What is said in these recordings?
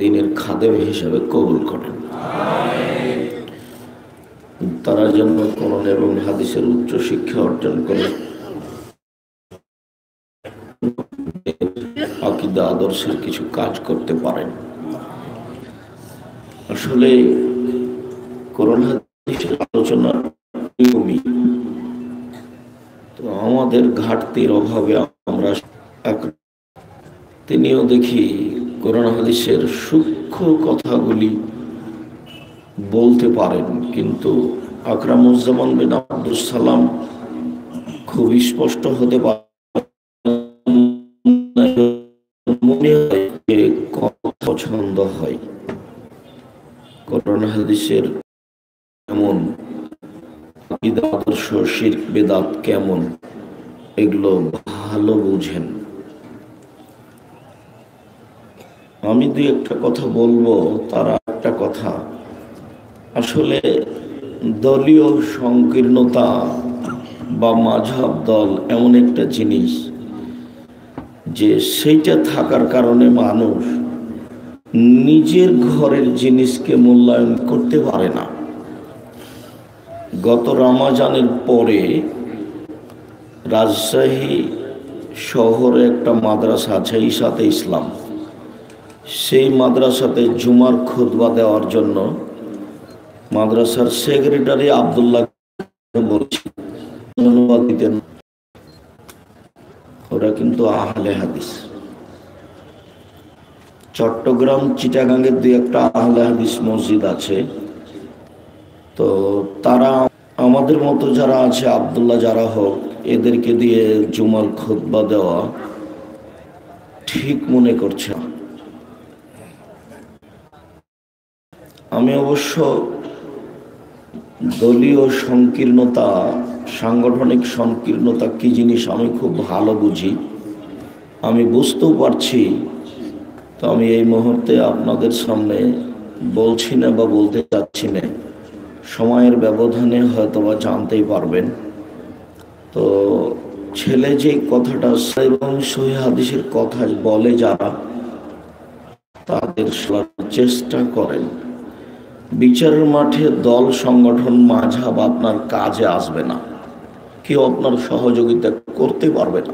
দিনের খাদেম হিসেবে কবুল করেন। তারা যেন করণ এবং হাদিসের উচ্চ শিক্ষা অর্জন করে। আকিদা, আদর্শের কিছু কাজ করতে পারেন। আসলে করোনা হাদিসের আলোচনা তো আমাদের ঘাটতির অভাবে আমরা তিনিও দেখি করোনা হাদিসের সূক্ষ্ম কথাগুলি বলতে পারেন, কিন্তু আকরামুজ্জামান বিন আব্দুল সালাম খুব স্পষ্ট হতে মনে পছন্দ হয়। করোনা হাদিসের কেমন? আদর্শ শির বেদাত কেমন? এগুলো ভালো বুঝেন। আমি দুই একটা কথা বলব, তারা একটা কথা। আসলে দলীয় সংকীর্ণতা বা মাঝাব দল এমন একটা জিনিস যে সেইটা থাকার কারণে মানুষ নিজের ঘরের জিনিসকে মূল্যায়ন করতে পারে না। গত রামাজানের পরে রাজশাহী শহরে একটা মাদ্রাসা আছে ইসাতে ইসলাম। সেই মাদ্রাসাতে জুমার খুতবা দেওয়ার জন্য মাদ্রাসার সেক্রেটারি আবদুল্লাহ ধন্যবাদ দিতেন ওরা কিন্তু আহলে হাদিস। চট্টগ্রাম, চিটাগাঙ্গের দুই একটা আহলে হাদিস মসজিদ আছে। তো তারা আমাদের মতো যারা আছে, আবদুল্লাহ যারা হোক, এদেরকে দিয়ে জুমার খুতবা দেওয়া ঠিক মনে করছে আমি অবশ্য দলীয় সংকীর্ণতা, সাংগঠনিক সংকীর্ণতা কি জিনিস আমি খুব ভালো বুঝি। আমি বুঝতেও পারছি, তো আমি এই মুহূর্তে আপনাদের সামনে বলছি না বা বলতে চাচ্ছি না। সময়ের ব্যবধানে হয়তো বা জানতেই পারবেন। তো ছেলে যে কথাটা এবং সহি হাদিসের কথা বলে যারা, তাদের চেষ্টা করেন। বিচারের মাঠে দল, সংগঠন মাঝাব আপনার কাজে আসবে না। কেউ আপনার সহযোগিতা করতে পারবে না।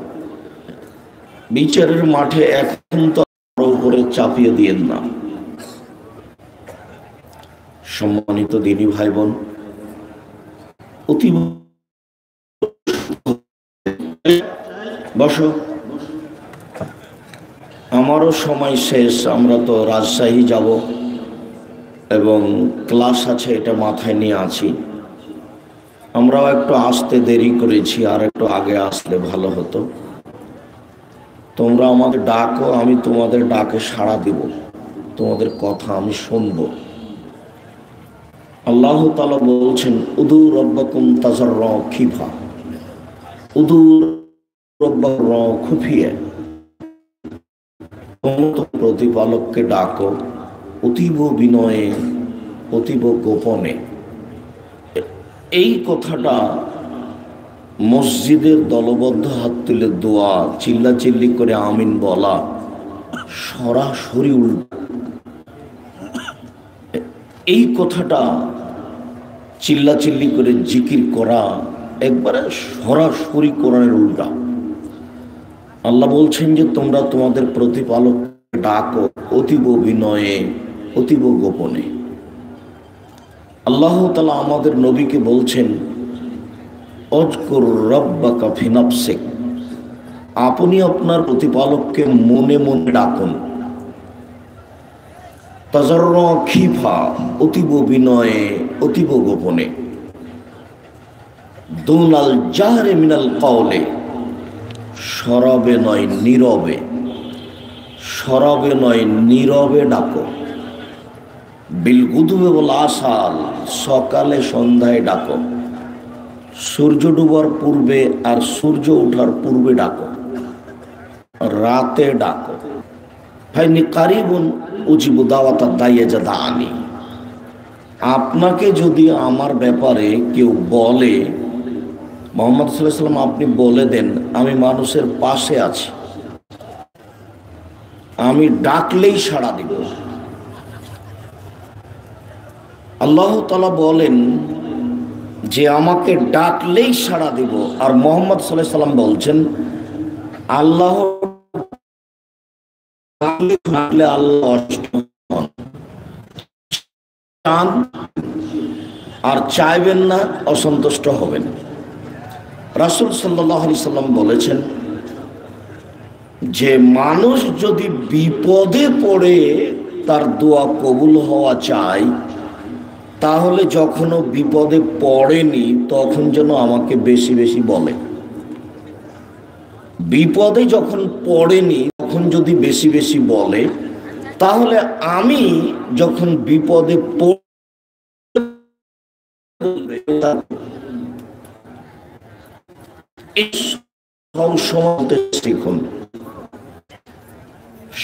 বিচারের মাঠে এখন তো উপরে চাপিয়ে দিয়েন না। সম্মানিত দিনী ভাই বোন অতি বসো। আমারও সময় শেষ, আমরা তো রাজশাহী যাব। এবং ক্লাস আছে, এটা মাথায় নিয়ে আছি। আমরাও একটু আসতে দেরি করেছি, আর একটু আগে আসলে ভালো হতো। তোমরা আমাকে ডাকো, আমি তোমাদের ডাকে সাড়া দিব। তোমাদের কথা আমি শুনব। আল্লাহ তালা বলছেন, উদু রব্বাকুম তাজার র খিফা। উদু রব্বা র খুফিয়ে প্রতিপালককে ডাকো। অতীব বিনয়ে, অতীব গোপনে। এই কথাটা মসজিদের দলবদ্ধ হাত তুলে দোয়া চিল্লা চিল্লি করে আমিন বলা, সরাসরি উল্টা। এই কথাটা চিল্লা চিল্লি করে জিকির করা, একবারে সরাসরি কোরআনের উল্টা। আল্লাহ বলছেন যে তোমরা তোমাদের প্রতিপালক ডাকো, অতীব বিনয়ে অতীব গোপনে। আল্লাহ তালা আমাদের নবীকে বলছেন, অজকর রব্বাকা ফিনাপসেক আপনি আপনার প্রতিপালককে মনে মনে ডাকুন। তাজর খিফা, অতীব বিনয়ে, অতীব গোপনে। দুনাল জাহারে মিনাল কওলে, সরবে নয় নীরবে। সরবে নয় নীরবে ডাকো। বিলগুদুবে বল আসাল, সকালে সন্ধ্যায় ডাকো। সূর্য ডুবার পূর্বে আর সূর্য ওঠার পূর্বে ডাকো। রাতে ডাকো। ফাইনি কারিবুন উজিবু দাওয়াতা দাইয়ে যা দানি আপনাকে যদি আমার ব্যাপারে কেউ বলে, মোহাম্মদ সাল্লাম আপনি বলে দেন, আমি মানুষের পাশে আছি। আমি ডাকলেই সাড়া দিব। আল্লাহ তালা বলেন যে আমাকে ডাকলেই সাড়া দিব। আর মোহাম্মদ সাল্লাহ সাল্লাম বলছেন, আল্লাহ আল্লাহ চান আর চাইবেন না, অসন্তুষ্ট হবেন। রাসুল সাল্লাহ আলি সাল্লাম বলেছেন যে, মানুষ যদি বিপদে পড়ে, তার দোয়া কবুল হওয়া চায় তাহলে যখনও বিপদে পড়েনি, তখন যেন আমাকে বেশি বেশি বলে। বিপদে যখন পড়েনি, তখন যদি বেশি বেশি বলে, তাহলে আমি যখন বিপদে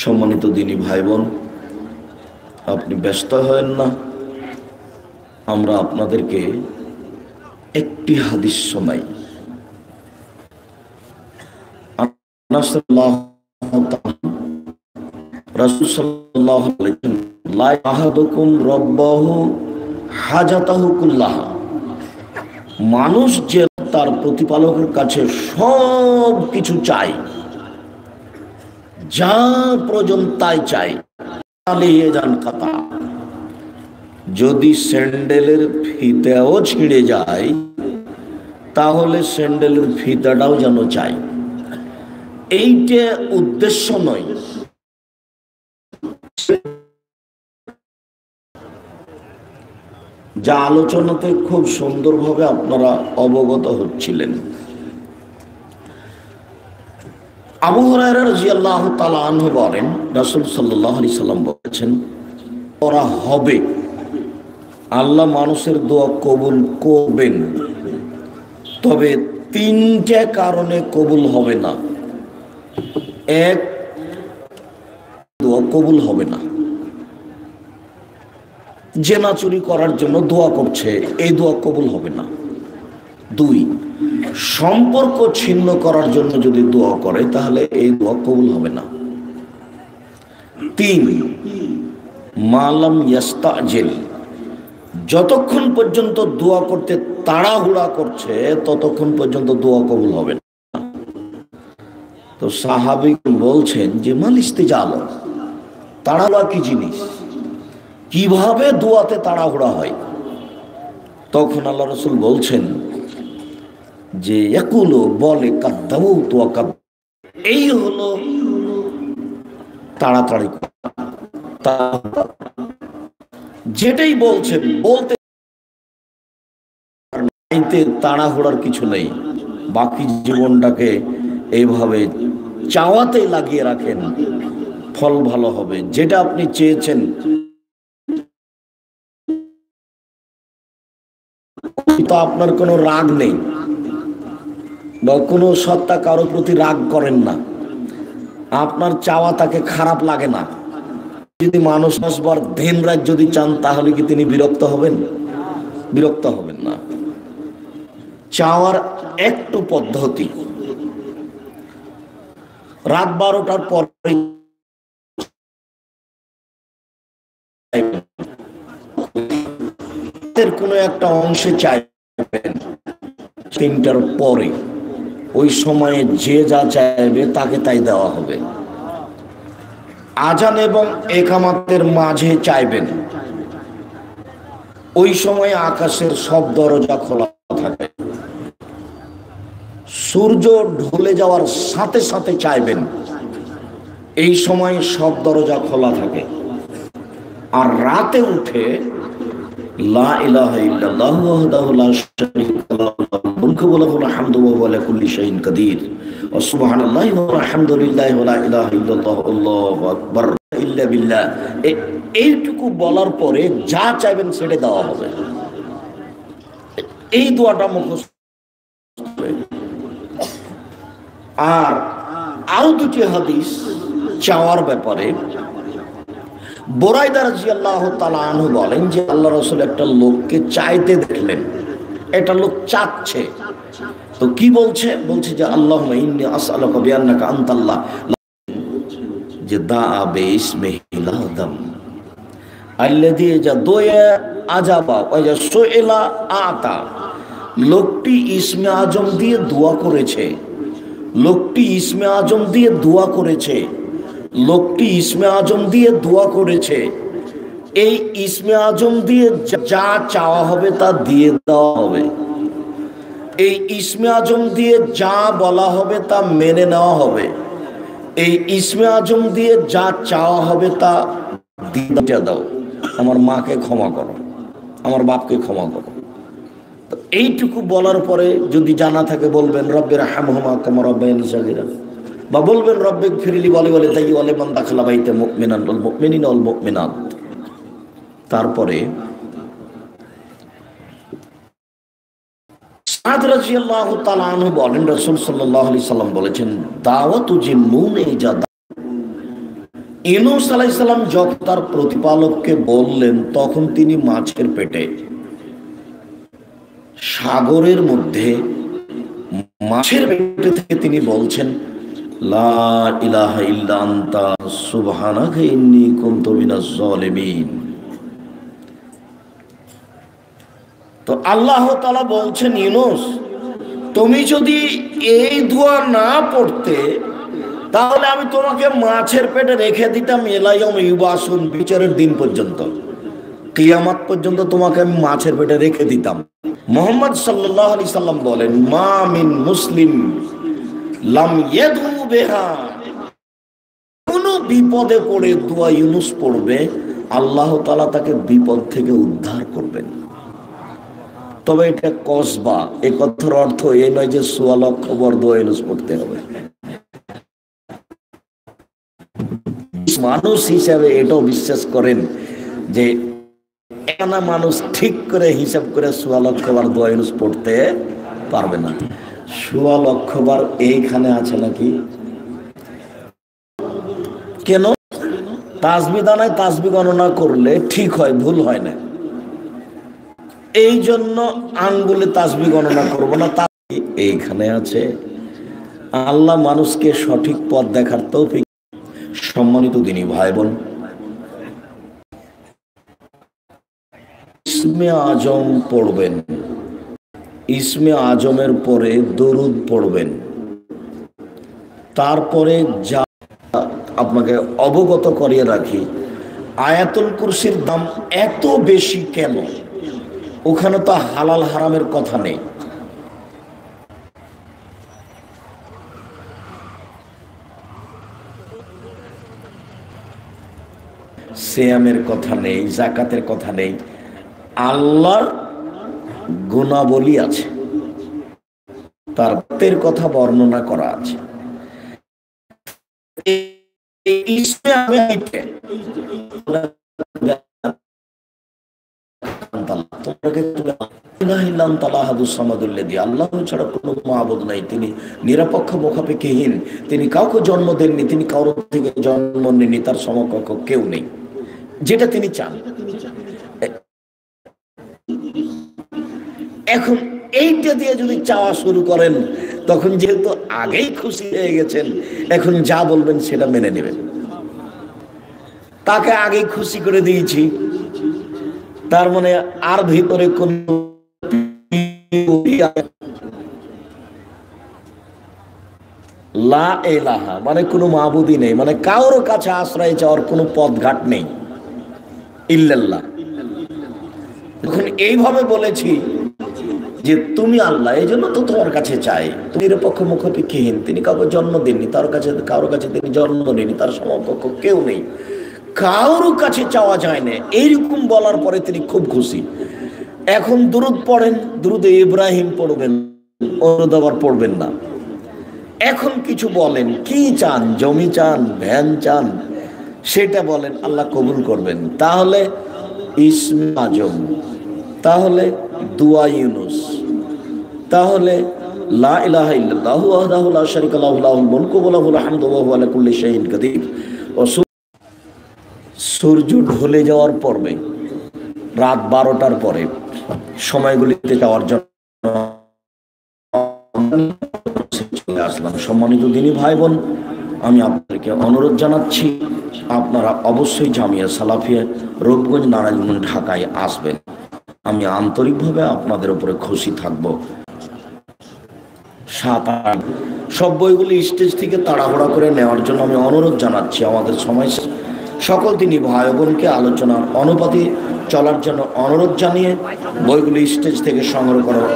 সম্মানিত দিনী ভাই বোন, আপনি ব্যস্ত হয়েন না। আমরা আপনাদেরকে একটি হাদিস শোনাই। মানুষ যে তার প্রতিপালকের কাছে সব কিছু চাই যা প্রয়োজন তাই চাই যান কাতা যদি স্যান্ডেলের ফিতাও ছিঁড়ে যায়, তাহলে স্যান্ডেলের ফিতাটাও যেন চাই এইটা উদ্দেশ্য নয়। যা আলোচনাতে খুব সুন্দরভাবে আপনারা অবগত হচ্ছিলেন। আবু হরাইরাজিয়াল্লাহ তালাহ বলেন, রাসুল সাল্লাহ আলি সাল্লাম বলেছেন ওরা হবে। আল্লাহ মানুষের দোয়া কবুল করবেন। তবে তিনটে কারণে কবুল হবে না। এক, দোয়া কবুল হবে না। জেনা চুরি করার জন্য দোয়া করছে, এই দোয়া কবুল হবে না। দুই, সম্পর্ক ছিন্ন করার জন্য যদি দোয়া করে, তাহলে এই দোয়া কবুল হবে না। তিন, মালাম ইয়াস্তাজেল যতক্ষণ পর্যন্ত দোয়া করতে তাড়াহুড়া করছে, ততক্ষণ পর্যন্ত দোয়া কবুল হবে না। তো সাহাবিক বলছেন যে মালিস্তে জালো, তাড়াহুড়া কি জিনিস? কীভাবে দোয়াতে তাড়াহুড়া হয়? তখন আল্লাহ রসুল বলছেন যে একুলো বলে কাদ্দাবু তোয়া কাদ এই হলো তাড়াতাড়ি যেটাই বলছেন বলতে তাড়াহুড়ার কিছু নেই। বাকি জীবনটাকে এইভাবে চাওয়াতে লাগিয়ে রাখেন, ফল ভালো হবে। যেটা আপনি চেয়েছেন তো আপনার কোনো রাগ নেই বা কোনো সত্তা কারোর প্রতি রাগ করেন না। আপনার চাওয়া তাকে খারাপ লাগে না। যদি মানুষ আসবার ধেন রাজ যদি চান, তাহলে কি তিনি বিরক্ত হবেন? বিরক্ত হবেন না। চাওয়ার একটু পদ্ধতি। রাত বারোটার পরে কোনো একটা অংশে চাইবেন, তিনটার পরে। ওই সময়ে যে যা চাইবে, তাকে তাই দেওয়া হবে। আজান এবং একামাতের মাঝে চাইবেন। ওই সময় আকাশের সব দরজা খোলা থাকে। সূর্য ঢলে যাওয়ার সাথে সাথে চাইবেন। এই সময় সব দরজা খোলা থাকে। আর রাতে উঠে লা ইলাহা ইল্লাল্লাহু মুলকু ওয়া লাহুল হামদু ওয়া হুয়া আলা কুল্লি শাইইন কাদির। ওয়া সুবহানাল্লাহি ওয়া আলহামদুলিল্লাহি ওয়া লা ইলাহা ইল্লাল্লাহু, আল্লাহু আকবার। ইল্লা বিল্লাহ। এইটুকু বলার পরে যা চাইবেন সেটা দেওয়া হবে। এই দোয়াটা মুখস্থ আর আরও দুটি হাদিস চাওয়ার ব্যাপারে বোরাইদার আল্লাহ তালু বলেন যে আল্লাহ রসুল একটা লোককে চাইতে দেখলেন। এটা লোক চাচ্ছে। তো কি বলছে? বলছে যে আল্লাহ আন্তাল্লাহ। যে, দা আবে ইসমে আল্লে দিয়ে যা দোয়ে আজাবা ওই যে সোয়েলা আতা। লোকটি ইসমে আজম দিয়ে দোয়া করেছে। লোকটি ইসমে আজম দিয়ে দোয়া করেছে। লোকটি ইসমে আজম দিয়ে দোয়া করেছে। এই ইসমে আজম দিয়ে যা চাওয়া হবে তা দিয়ে দেওয়া হবে। এই ইসমে আজম দিয়ে যা বলা হবে তা মেনে নেওয়া হবে। এই ইসমে আজম দিয়ে যা চাওয়া হবে তা দিয়ে দাও। আমার মাকে ক্ষমা করো। আমার বাপকে ক্ষমা করো। এইটুকু বলার পরে যদি জানা থাকে বলবেন রব্বের হামহমা কামা রব্বাইন সাগিরা। বা বলবেন, রব্বে ফিরিলি বলে বলে তাই বলে মান দাখলা বাইতে মুকমিনান অল মুকমিনিন অল মুকমিনাত তারপরে বলেন, রাসূল সাল্লাম বলেছেন, দাওয়াতু ইনুস যখন তার প্রতিপালককে বললেন, তখন তিনি মাছের পেটে সাগরের মধ্যে মাছের পেটে থেকে তিনি বলছেন, লা ইলাহা ইল্লা আনতা, সুবহানাকা ইন্নী কুনতু মিনাজ জালিমিন তো আল্লাহ তালা বলছেন, ইউনুস, তুমি যদি এই দোয়া না পড়তে, তাহলে আমি তোমাকে মাছের পেটে রেখে দিতাম এলাইম ইউবাসুন, বিচারের দিন পর্যন্ত। কিয়ামাত পর্যন্ত তোমাকে আমি মাছের পেটে রেখে দিতাম। মোহাম্মদ সাল্লাহ আলি সাল্লাম বলেন, মা মিন মুসলিম লাম বেহা। কোন বিপদে পড়ে দোয়া ইউনুস পড়বে, আল্লাহ তালা তাকে বিপদ থেকে উদ্ধার করবেন। তবে এটা কসবা। এ কথার অর্থ এই নয় যে সোয়ালক খবর দোয়া পড়তে হবে। মানুষ হিসাবে এটাও বিশ্বাস করেন যে একানা মানুষ ঠিক করে হিসাব করে সোয়া লক্ষ বার দোয়া পড়তে পারবে না। সোয়া লক্ষ বার এইখানে আছে নাকি? কেন? তাসবি দানায় তাসবি গণনা করলে ঠিক হয়, ভুল হয় না। এই জন্য আঙ্গুলে তাসবি গণনা করব না তা এইখানে আছে, আল্লাহ মানুষকে সঠিক পথ দেখার তৌফিক, সম্মানিত দিনী ভাই বোন ইসমে আজম পড়বেন, ইসমে আজমের পরে দরুদ পড়বেন, তারপরে যা আপনাকে অবগত করিয়ে রাখি, আয়াতুল কুরসির দাম এত বেশি কেন? ওখানে তো হালাল হারামের কথা নেই। সেয়ামের কথা নেই জাকাতের কথা নেই। আল্লাহর গুণাবলী আছে। তার কথা বর্ণনা করা আছে। আল্লাহ ছাড়া কোনো নাই। তিনি নিরপেক্ষ মুখাপেক্ষীহীন। তিনি কাউকে জন্ম দেননি, তিনি কারোর থেকে জন্ম নেননি, তার সমকক্ষ কেউ নেই। যেটা তিনি চান। এখন এইটা দিয়ে যদি চাওয়া শুরু করেন, তখন যেহেতু আগেই খুশি হয়ে গেছেন, এখন যা বলবেন সেটা মেনে নেবেন। তাকে আগেই খুশি করে দিয়েছি। তার মানে আর ভিতরে কোন লা মানে কোনো মাহবুদি নেই মানে কারোর কাছে আশ্রয় চাওয়ার কোনো পথঘাট নেই। ইল্লাল্লাহ। এখন এইভাবে বলেছি যে তুমি আল্লাহ, এই জন্য তো তোমার কাছে চাই। তুমি নিরপেক্ষ মুখপিক্ষহীন, তিনি কাউকে জন্ম দেননি, তার কাছে কারোর কাছে তিনি জন্ম নেননি তার সমকক্ষ কেউ নেই। কারোর কাছে চাওয়া যায় না। এইরকম বলার পরে তিনি খুব খুশি। এখন দুরুদ পড়েন, দুরুদে ইব্রাহিম পড়বেন অনুদ আবার পড়বেন না। এখন কিছু বলেন, কি চান? জমি চান, ভ্যান চান? সেটা বলেন, আল্লাহ কবুল করবেন। তাহলে ইসমে আজম তাহলে দুয়া ইউনুস, তাহলে লা লাহু সূর্য ঢলে যাওয়ার পর্বে, রাত বারোটার পরে সময়গুলিতে যাওয়ার জন্য আসলাম। সম্মানিত দিনী ভাই বোন আমি আপনাদেরকে অনুরোধ জানাচ্ছি, আপনারা অবশ্যই জামিয়া সালাফিয়া রূপগঞ্জ নারায়ণগঞ্জ ঢাকায় আসবেন। আমি আন্তরিকভাবে আপনাদের উপরে খুশি থাকব। সাত সব বইগুলি স্টেজ থেকে তাড়াহুড়া করে নেওয়ার জন্য আমি অনুরোধ জানাচ্ছি। আমাদের সময় সকল তিনি ভাই বোনকে আলোচনার অনুপাতে চলার জন্য অনুরোধ জানিয়ে বইগুলি স্টেজ থেকে সংগ্রহ করার